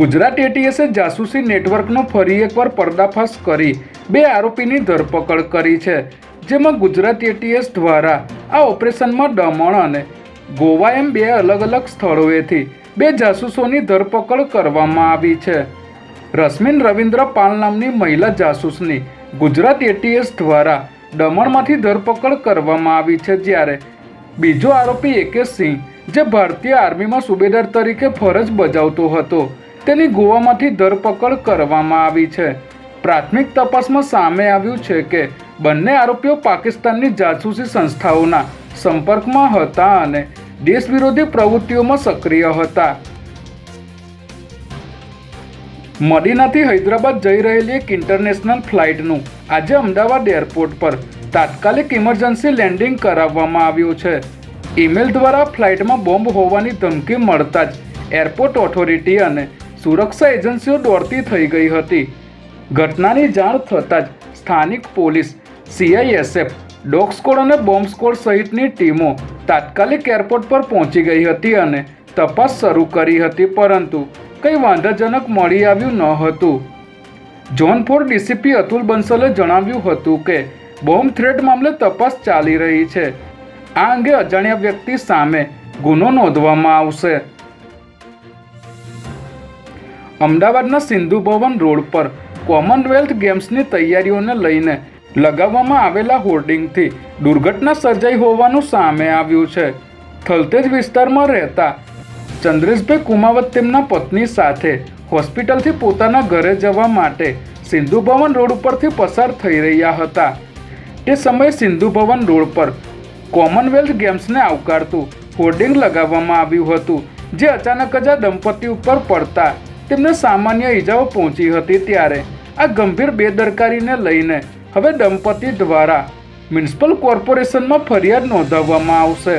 ગુજરાત એટીએસે જાસૂસી નેટવર્કનો ફરી એકવાર પર્દાફાશ કરી બે આરોપીની ધરપકડ કરી છે, જેમાં ગુજરાત એટીએસ દ્વારા આ ઓપરેશનમાં દમણ અને ગોવા એમ બે અલગ અલગ સ્થળોએથી બે જાસૂસોની ધરપકડ કરવામાં આવી છે. રશ્મિન રવિન્દ્ર પાલ નામની મહિલા જાસૂસની ગુજરાત એટીએસ દ્વારા દમણમાંથી ધરપકડ કરવામાં આવી છે, જ્યારે બીજો આરોપી એકે સિંહ, જે ભારતીય આર્મીમાં સુબેદાર તરીકે ફરજ બજાવતો હતો. તેની ગોવામાંથી ધરપકડ કરવામાં આવી છે. પ્રાથમિક તપાસમાં સામે આવ્યું છે કે બંને આરોપીઓ પાકિસ્તાનની જાસૂસી સંસ્થાઓના સંપર્કમાં હતા અને દેશ વિરોધી પ્રવૃત્તિઓમાં સક્રિય હતા. મદીનાથી હૈદરાબાદ જઈ રહેલી એક ઇન્ટરનેશનલ ફ્લાઇટનું આજે અમદાવાદ એરપોર્ટ પર તાત્કાલિક ઇમરજન્સી લેન્ડિંગ કરાવવામાં આવ્યું છે. ઈમેલ દ્વારા ફ્લાઇટમાં બોમ્બ હોવાની ધમકી મળતા જ એરપોર્ટ ઓથોરિટી અને સુરક્ષા એજન્સીઓ દોડતી થઈ ગઈ હતી. ઘટનાની જાણ થતાં જ સ્થાનિક પોલીસ સીઆઈએસએફ ડોગ સ્કોડ અને બોમ્બ સ્કોડ સહિતની ટીમો તાત્કાલિક એરપોર્ટ પર પહોંચી ગઈ હતી અને તપાસ શરૂ કરી હતી, પરંતુ કંઈ વાંધાજનક મળી આવ્યું ન હતું. જોનફોર ડીસીપી અતુલ બંસલે જણાવ્યું હતું કે, બોમ્બ થ્રેટ મામલે તપાસ ચાલી રહી છે. આ અંગે અજાણ્યા વ્યક્તિ સામે ગુનો નોંધવામાં આવશે. અમદાવાદના સિંધુ ભવન રોડ પર કોમનવેલ્થ ગેમ્સની તૈયારીઓને લઈને લગાવવામાં આવેલા હોર્ડિંગથી દુર્ઘટના સર્જાઈ હોવાનું સામે આવ્યું છે. થલતેજ વિસ્તારમાં રહેતા ચંદ્રેશભાઈ કુમાવત તેમના પત્ની સાથે હોસ્પિટલથી પોતાના ઘરે જવા માટે સિંધુ ભવન રોડ ઉપરથી પસાર થઈ રહ્યા હતા. તે સમયે સિંધુ ભવન રોડ પર કોમનવેલ્થ ગેમ્સને આવકારતું હોર્ડિંગ લગાવવામાં આવ્યું હતું, જે અચાનક જ આ દંપતી ઉપર પડતા તેમને સામાન્ય ઈજાઓ પહોંચી હતી ત્યારે. આ ગંભીર બેદરકારીને લઈને હવે દંપતી દ્વારા મ્યુનિસિપલ કોર્પોરેશનમાં ફરિયાદ નોંધાવવામાં આવશે.